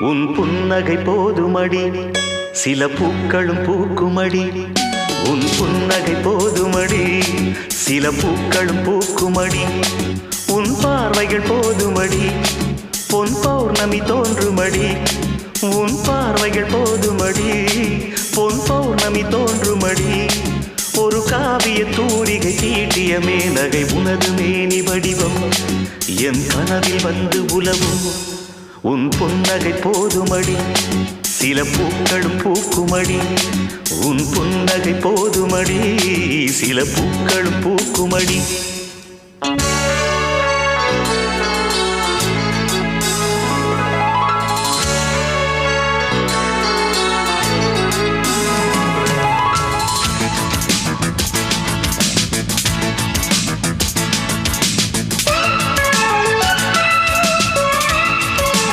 உன் புன்னகை போதுமடி. சில பூக்களும் பூக்குமடி. உன் புன்னகை போதுமடி. சில பூக்களும் பூக்குமடி. உன் பார்வைகள் போதுமடி. பொன் பௌர்ணமி தோன்றுமடி. உன் பார்வைகள் போதுமடி. பொன் பௌர்ணமி தோன்றுமடி. ஒரு காவிய தூரிகை தீட்டிய மேனகை உனது மேனி வடிவம். என் கனவில் வந்து உலவும். உன் புன்னகை போதுமடி. சில பூக்களும் பூக்குமடி. உன் புன்னகை போதுமடி. சில பூக்களும் பூக்குமடி.